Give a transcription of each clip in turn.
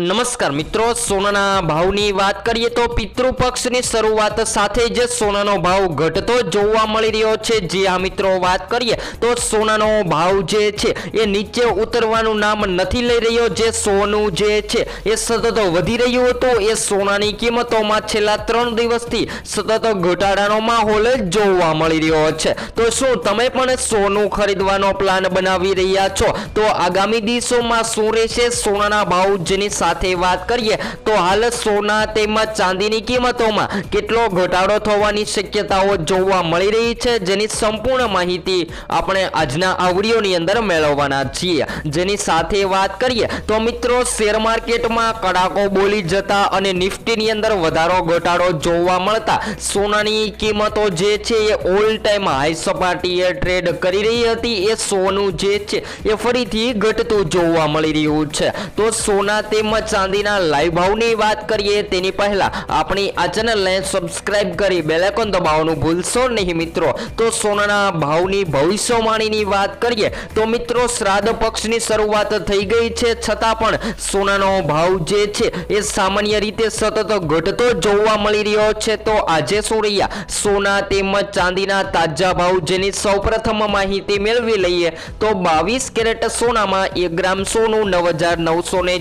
નમસ્કાર મિત્રો, સોનાના ભાવની વાત કરીએ તો પિતૃપક્ષની શરૂઆત સાથે જ સોનાનો ભાવ ઘટતો જોવા મળી રહ્યો છે. જે આ મિત્રો, વાત કરીએ તો સોનાનો ભાવ જે છે એ નીચે ઉતરવાનું નામ નથી લઈ રહ્યો. જે સોનું જે છે એ સતત વધી રહ્યું હતું. એ સોનાની કિંમતોમાં છેલ્લા ત્રણ દિવસથી સતત ઘટાડાનો માહોલ જોવા મળી રહ્યો છે. તો શું તમે પણ સોનું ખરીદવાનો પ્લાન બનાવી રહ્યા છો? તો આગામી દિવસોમાં શું રહેશે? સોનાના ભાવ જેની સાથે વાત કરીએ, તો હાલ સોના તેમજ ચાંદીની કિંમતોમાં કેટલો ઘટાડો થવાની શક્યતાઓ જોવા મળી રહી છે, જેની સંપૂર્ણ માહિતી આપણે આજના આવડીઓની અંદર મેળવવાના છીએ. જેની સાથે વાત કરીએ, તો મિત્રો શેર માર્કેટમાં કડાકો બોલી જતા અને નિફ્ટીની અંદર વધારો ઘટાડો જોવા મળતા સોનાની કિંમતો જે છે એ ઓલ ટાઈમ હાઈ સપાટીએ ટ્રેડ કરી રહી હતી, એ સોનું જે છે એ ફરીથી ઘટતું જોવા મળી રહ્યું છે. તો સોના તેમજ ચાંદીના લાઈવ ભાવની વાત કરીએ, તેની પહેલા આપણી આ ચેનલને સબસ્ક્રાઇબ કરી બેલેકોન દબાવવાનું ભૂલશો નહીં મિત્રો. તો સોનાના ભાવની ભવિષ્યવાણીની વાત કરીએ, તો મિત્રો શ્રાદ્ધ પક્ષની શરૂઆત થઈ ગઈ છે. છતાં પણ સોનાનો ભાવ જે છે, એ સામાન્ય રીતે સતત ઘટતો જોવા મળી રહ્યો છે. તો આજે શું રહ્યા? સોના તેમજ ચાંદીના તાજા ભાવ જેની સૌપ્રથમ માહિતી મેળવી લઈએ, તો બાવીસ કેરેટ સોનામાં એક ગ્રામ સોનું નવ હજાર નવસો ને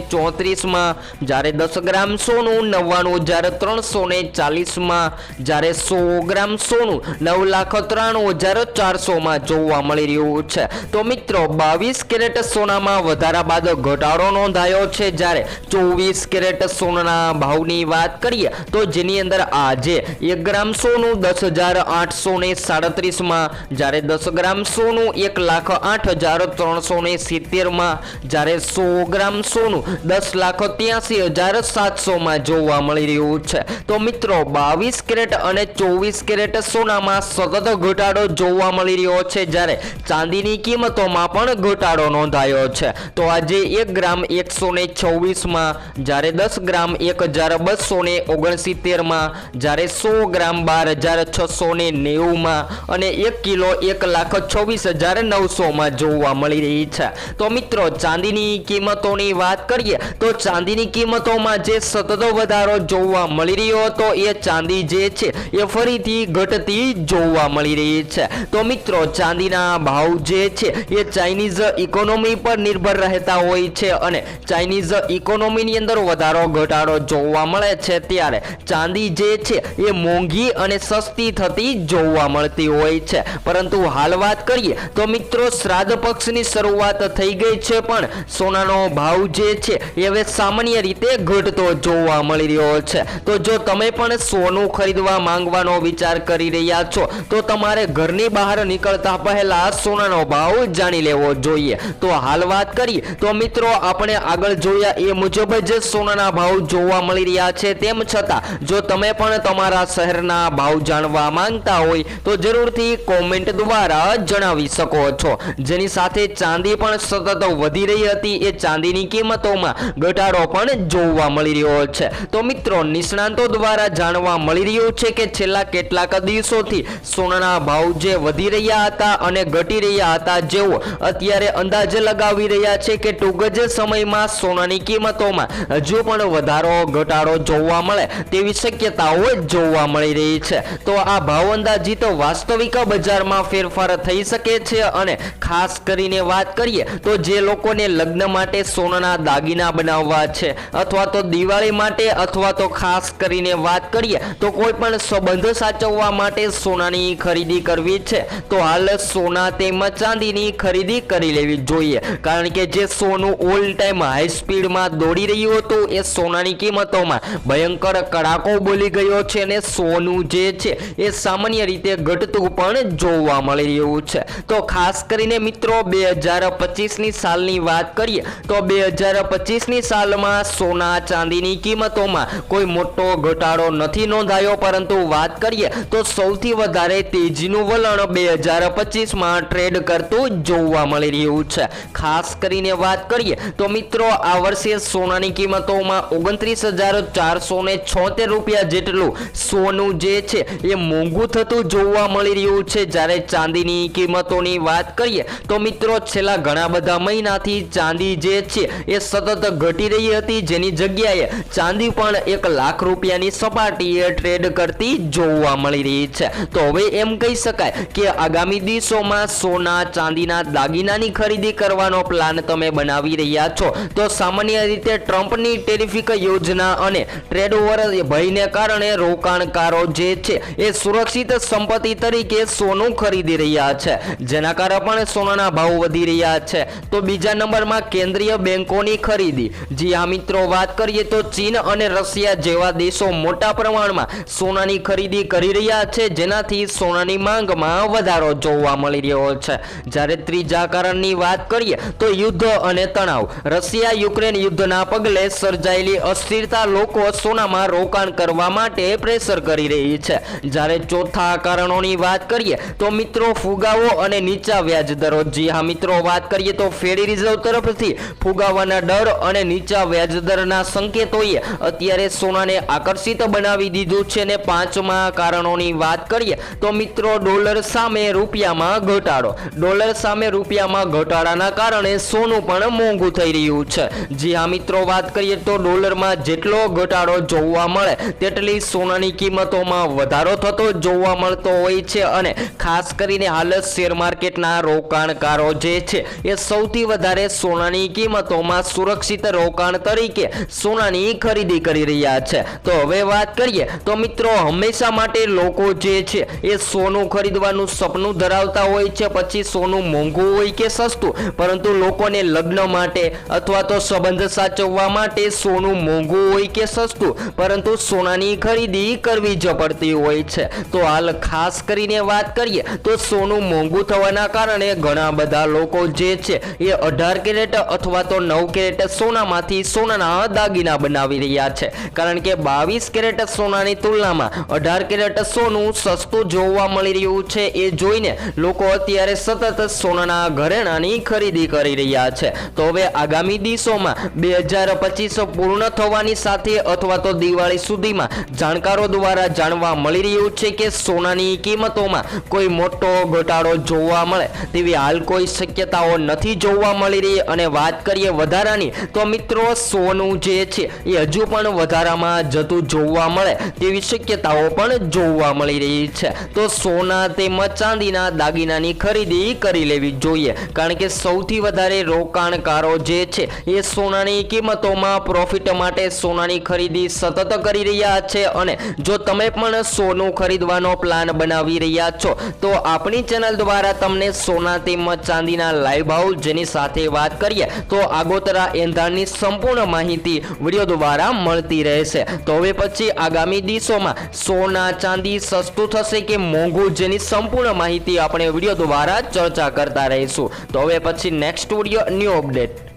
ચોત્રીસમાં જ્યારે દસ ગ્રામ સોનું, નવ્વાણું હજાર ત્રણસો ને ચાલીસમાં જ્યારે સો ગ્રામ સોનું, નવ લાખ ત્રાણું હજાર ચારસોમાં જોવા મળી રહ્યું છે. તો મિત્રો, બાવીસ કેરેટ સોનામાં વધારા બાદ ઘટાડો નોંધાયો છે. જ્યારે ચોવીસ કેરેટ સોનાના ભાવની વાત કરીએ, તો જેની અંદર આજે એક ગ્રામ સોનું દસ હજાર આઠસો ને સાડત્રીસમાં જ્યારે દસ ગ્રામ સોનું એક લાખ આઠ હજાર ત્રણસો ને સિત્તેરમાં જ્યારે સો ગ્રામ સોનું દસ લાખ ત્યાસી હજાર સાતસોમાં જોવા મળી રહ્યું છે. તો મિત્રો, બાવીસ કેરેટ અને ચોવીસ કેરેટ સોનામાં સતત ઘટાડો જોવા મળી રહ્યો છે જ્યારે ચાંદીની કિંમતોમાં પણ ઘટાડો નોંધાયો છે. તો આજે એક ગ્રામ એકસો ને છવ્વીસમાં, જ્યારે દસ ગ્રામ એક હજાર બસો ને ઓગણસિત્તેરમાં, જ્યારે સો ગ્રામ બાર હજાર છસો ને નેવુંમાં અને એક કિલો એક લાખ છવ્વીસ હજાર નવસોમાં જોવા મળી રહી છે. તો મિત્રો, ચાંદીની કિંમતોની વાત કરીએ તો ચાંદીની કિંમતોમાં જે સતત વધારો જોવા મળી રહ્યો હતો, એ ચાંદી જે છે, એ ફરીથી ઘટતી જોવા મળી રહી છે. તો મિત્રો, ચાંદીના ભાવ જે છે, એ ચાઇનીઝ ઇકોનોમી પર નિર્ભર રહેતા હોય છે અને ચાઇનીઝ ઇકોનોમીની અંદર વધારો ઘટાડો જોવા મળે છે ત્યારે ચાંદી જે છે, એ મોંઘી અને સસ્તી થતી જોવા મળતી હોય છે. પરંતુ હાલ વાત કરીએ, તો મિત્રો, શ્રાદ્ધ પક્ષની શરૂઆત થઈ ગઈ છે પણ સોનાનો ભાવ જે છે, એ હવે સામાન્ય રીતે ઘટતો જોવા મળી રહ્યો છે. તો જો તમે પણ સોનું ખરીદવા માંગવાનો વિચાર કરી રહ્યા છો, તો તમારે ઘરની બહાર નીકળતા પહેલા સોનાનો ભાવ જાણી લેવો જોઈએ. તો હાલ વાત કરી, તો મિત્રો આપણે આગળ જોયા એ મુજબ જ સોનાના ભાવ જોવા મળી રહ્યા છે. તેમ છતાં, જો તમે પણ તમારા શહેરના ભાવ જાણવા માંગતા હોય, તો જરૂરથી કોમેન્ટ દ્વારા જણાવી શકો છો. જેની સાથે ચાંદી પણ સતત વધી રહી હતી. એ ચાંદીની કિંમતોમાં ઘટાડો પણ જોવા મળી રહ્યો છે. તો મિત્રો, નિષ્ણાંતો દ્વારા જાણવા મળી રહ્યું છે કે છેલ્લા કેટલાક દિવસોથી સોનાના ભાવ જે વધી રહ્યા હતા અને ઘટી રહ્યા હતા, જેઓ અત્યારે અંદાજ લગાવી રહ્યા છે કે ટૂંક જ સમયમાં સોનાની કિંમતોમાં હજુ પણ વધારો, ઘટાડો જોવા મળે તેવી શક્યતાઓ જોવા મળી રહી છે. તો આ ભાવ અંદાજિત વાસ્તવિક બજારમાં ફેરફાર થઈ શકે છે અને ખાસ કરીને વાત કરીએ તો જે લોકોને લગ્ન માટે સોનાના દાગીના બનાવવા છે. અથવા તો દિવાળી માટે અથવા તો ખાસ કરીને વાત કરીએ, તો કોઈ પણ સંબંધ સાચવવા માટે સોનાની ખરીદી કરવી છે. તો હાલ સોના તેમજ ચાંદીની ખરીદી કરી લેવી જોઈએ. કારણ કે જે સોનું ઓલ ટાઈમ હાઈ સ્પીડમાં દોડી રહ્યું હતું, એ સોનાની કિંમતોમાં ભયંકર કડાકો બોલી ગયો છે અને સોનું જે છે, એ સામાન્ય રીતે ઘટતું પણ જોવા મળી રહ્યું છે. તો ખાસ કરીને મિત્રો, બે હજાર પચીસની સાલની વાત કરીએ, તો બે હજાર પચીસની સાલમાં સોના ચાંદીની કિંમતોમાં કોઈ મોટો ઘટાડો નથી નોંધાયો, પરંતુ વાત કરીએ તો સૌથી વધારે તેજીનું વલણ બે હજાર પચીસમાં ટ્રેડ કરતું જોવા મળી રહ્યું છે. ખાસ કરીને વાત કરીએ તો મિત્રો, આ વર્ષે સોનાની કિંમતોમાં ઓગણત્રીસ હજાર ચારસો ને છોતેર રૂપિયા જેટલું સોનું જે છે એ મોંઘું થતું જોવા મળી રહ્યું છે. જ્યારે ચાંદીની કિંમતોની વાત કરીએ તો મિત્રો, છેલ્લા ઘણા બધા મહિનાથી ચાંદી જે છે એ સતત ઘટી કરી રહી હતી. જેની જગ્યાએ ચાંદી પણ એક લાખ રૂપિયાની સપાટીએ ટ્રેડ કરતી જોવા મળી રહી છે. તો હવે એમ કહી શકાય કે આગામી દિવસોમાં સોના, ચાંદીના દાગીનાની ખરીદી કરવાનો પ્લાન તમે બનાવી રહ્યા છો. તો સામાન્ય રીતે ટ્રમ્પની ટેરિફિક યોજના અને ટ્રેડ ઓવર ભયને કારણે રોકાણકારો જે છે એ સુરક્ષિત સંપત્તિ તરીકે સોનું ખરીદી રહ્યા છે. જેના કારણે પણ સોનાના ભાવ વધી રહ્યા છે. તો બીજા નંબરમાં કેન્દ્રીય બેંકોની ખરીદી. જી આ મિત્રો, વાત કરીએ તો ચીન અને રશિયા જેવા દેશો મોટા પ્રમાણમાં સોનાની ખરીદી કરી રહ્યા છે, જેનાથી સોનાની માંગમાં વધારો જોવા મળી રહ્યો છે. જ્યારે ત્રીજા કારણની વાત કરીએ તો યુદ્ધ અને તણાવ. રશિયા યુક્રેન યુદ્ધના પગલે સર્જાયેલી અસ્થિરતા લોકો સોનામાં રોકાણ કરવા માટે પ્રેશર કરી રહી છે. જ્યારે ચોથા કારણોની વાત કરીએ તો મિત્રો, ફુગાવો અને નીચા વ્યાજ દરો જી હા મિત્રો, વાત કરીએ તો ફેડી રિઝર્વ તરફથી ફુગાવાના ડર અને નીચા વ્યાજ દરના સંકેતોએ અત્યારે સોનાને આકર્ષિત બનાવી દીધું છે ને પાંચમા કારણોની વાત કરીએ તો મિત્રો ડોલર સામે રૂપિયામાં ઘટાડો. ડોલર સામે રૂપિયામાં ઘટાડાના કારણે સોનું પણ મોંઘું થઈ રહ્યું છે. જી હા મિત્રો, વાત કરીએ તો ડોલરમાં જેટલો ઘટાડો જોવા મળે તેટલી સોનાની કિંમતોમાં વધારો થતો જોવા મળતો હોય છે અને ખાસ કરીને હાલ શેર માર્કેટના રોકાણકારો જે છે એ સૌથી વધારે સોનાની કિંમતોમાં સુરક્ષિત રોકાણ તરીકે સોનાની ખરીદી કરી રહ્યા છે. તો હવે વાત કરીએ, તો મિત્રો હંમેશા માટે લોકો જે છે એ સોનું ખરીદવાનું સપનું ધરાવતા હોય છે, પછી સોનું મોંઘું હોય કે સસ્તું, પરંતુ લોકોને લગ્ન માટે અથવા તો સંબંધ સાચવવા માટે સોનું મોંઘું હોય કે સસ્તું, પરંતુ સોનાની ખરીદી કરવી જ પડતી હોય છે. તો હાલ ખાસ કરીને વાત કરીએ, તો સોનું મોંઘું થવાના કારણે ઘણા બધા લોકો જે છે એ અઢાર કેરેટ અથવા તો નવ કેરેટ સોનામાંથી સોનાના દાગીના બનાવી રહ્યા છે. કારણ કે બાવીસ કેરેટ સોનાની તુલનામાં અઢાર કેરેટ સોનું સસ્તું જોવા મળી રહ્યું છે. એ જોઈને લોકો અત્યારે સતત સોનાના ઘરેણાની ખરીદી કરી રહ્યા છે. તો હવે આગામી દિવસોમાં બે હજાર પચીસ પૂર્ણ થવાની સાથે અથવા તો દિવાળી સુધીમાં જાણકારો દ્વારા જાણવા મળી રહ્યું છે કે સોનાની કિંમતોમાં કોઈ મોટો ઘટાડો જોવા મળે તેવી હાલ કોઈ શક્યતાઓ નથી જોવા મળી રહી. અને વાત કરીએ વધારાની, તો મિત્રો, સોનું જે છે, એ હજુ પણ વધારામાં જતું જોવા મળે તેવી શક્યતાઓ પણ જોવા મળી રહી છે. તો સોના તેમજ ચાંદીના દાગીનાની ખરીદી કરી લેવી જોઈએ. કારણ કે સૌથી વધારે રોકાણકારો જે છે, એ સોનાની કિંમતોમાં પ્રોફિટ માટે સોનાની ખરીદી સતત કરી રહ્યા છે અને જો તમે પણ સોનું ખરીદવાનો પ્લાન બનાવી રહ્યા છો, તો આપણી ચેનલ દ્વારા તમને સોના તેમજ ચાંદીના લાઈવ ભાવ જેની સાથે વાત કરીએ, તો આગોતરા એંધાણની સંપૂર્ણ માહિતી વીડિયો દ્વારા મળતી રહેશે. તો હવે પછી આગામી દિવસોમાં સોના, ચાંદી સસ્તું થશે કે મોંઘું જેની સંપૂર્ણ માહિતી આપણે વીડિયો દ્વારા ચર્ચા કરતા રહીશું. તો હવે પછી નેક્સ્ટ વીડિયો ન્યૂ અપડેટ.